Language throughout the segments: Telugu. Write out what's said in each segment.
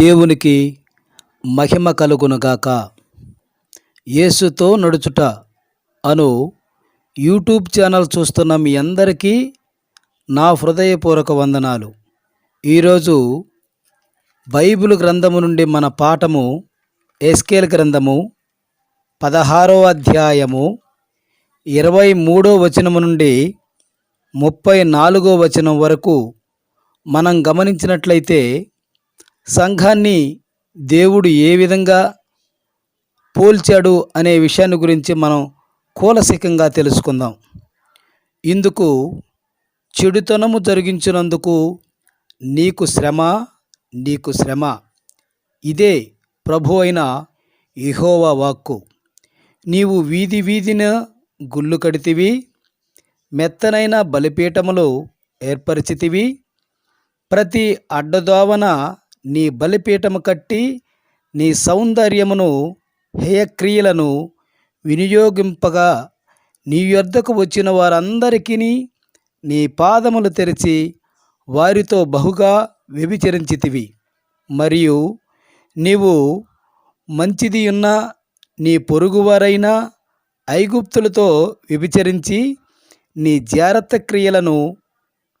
దేవునికి మహిమ కలుగునుగాక. యేసుతో నడుచుట అను యూట్యూబ్ ఛానల్ చూస్తున్న మీ అందరికీ నా హృదయపూర్వక వందనాలు. ఈరోజు బైబిల్ గ్రంథము నుండి మన పాఠము ఎస్కేల్ గ్రంథము పదహారో అధ్యాయము ఇరవై మూడో వచనము నుండి ముప్పై నాలుగో వచనం వరకు మనం గమనించినట్లయితే సంఘాన్ని దేవుడు ఏ విధంగా పోల్చాడు అనే విషయాన్ని గురించి మనం కూలసికంగా తెలుసుకుందాం. ఇందుకు చెడుతనము జరిగించినందుకు నీకు శ్రమ నీకు శ్రమ. ఇదే ప్రభు అయిన ఇహోవా వాక్కు. నీవు వీధి వీధిన గుళ్ళు కడితివి మెత్తనైన బలిపీఠములు ఏర్పరిచితివి ప్రతి అడ్డదోవన నీ బలిపీఠము కట్టి నీ సౌందర్యమును హేయక్రియలను వినియోగింపగా నీ యొద్దకు వచ్చిన వారందరికీ నీ పాదములు తెరిచి వారితో బహుగా వ్యభిచరించితివి. మరియు నీవు మంచిది ఉన్న నీ పొరుగువారైన ఐగుప్తులతో వ్యభిచరించి నీ జాగ్రత్త క్రియలను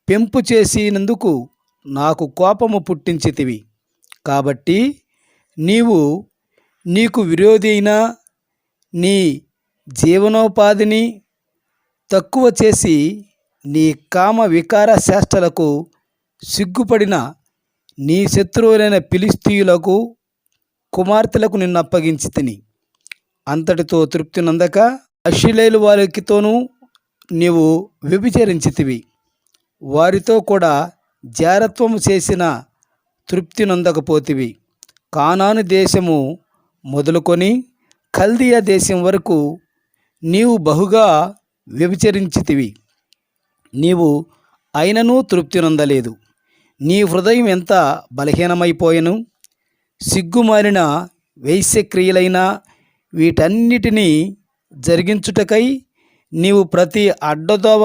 పెంపు చేసినందుకు నాకు కోపము పుట్టించితివి. కాబట్టి నీవు నీకు విరోధి అయిన నీ జీవనోపాధిని తక్కువ చేసి నీ కామ వికార చేష్టలకు సిగ్గుపడిన నీ శత్రువులైన పిలిస్తీయులకు కుమార్తెలకు నిన్ను అప్పగించి తిని. అంతటితో తృప్తి నందక అశ్విలేలు వారికితోనూ నీవు వ్యభిచరించితివి. వారితో కూడా జారత్వము చేసిన తృప్తి నొందకపోతివి కానాను దేశము మొదలుకొని కల్దియా దేశం వరకు నీవు బహుగా వ్యభిచరించితివి. నీవు అయినను తృప్తి నొందలేదు నీ హృదయం ఎంత బలహీనమైపోయెను? సిగ్గుమారిన వైశ్యక్రియలైన వీటన్నిటినీ జరిగించుటకై నీవు ప్రతి అడ్డదోవ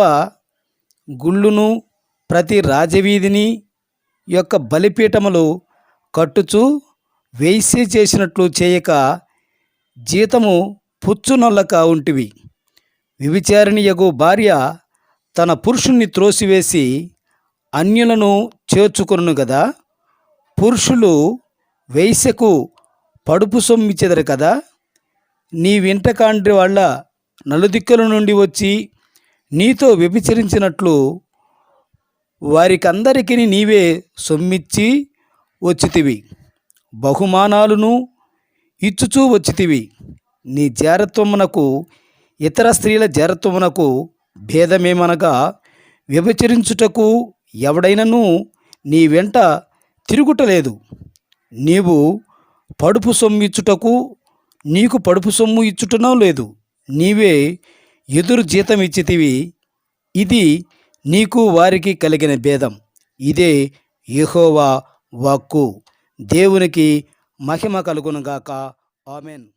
గుళ్ళును ప్రతి రాజవీధిని యొక్క బలిపీఠములు కట్టుచు వేసి చేసినట్లు చేయక జీతము పుచ్చునొల్లక ఉంటివి. వివిచారణీయగు భార్య తన పురుషుణ్ణి త్రోసివేసి అన్యులను చేర్చుకొను కదా పురుషులు వేశ్యకు పడుపు సొమ్మిచెదరు కదా? నీ వింటకాండ్రి వాళ్ళ నలుదిక్కుల నుండి వచ్చి నీతో వ్యభిచరించినట్లు వారికందరికీ నీవే సొమ్మిచ్చి వచ్చితివి. బహుమానాలను ఇచ్చుచూ వచ్చితివి. నీ జారత్వమునకు ఇతర స్త్రీల జారత్వమునకు భేదమేమనగా వ్యభచరించుటకు ఎవడైనను నీ వెంట తిరుగుటలేదు. నీవు పడుపు సొమ్ము ఇచ్చుటకు నీకు పడుపు సొమ్ము ఇచ్చుటనో లేదు. నీవే ఎదురు జీతం ఇచ్చితివి ఇది నీకు వారికి కలిగిన భేదం. ఇదే యహోవా వాక్కు. దేవునికి మహిమ కలుగునుగాక. ఆమెన్.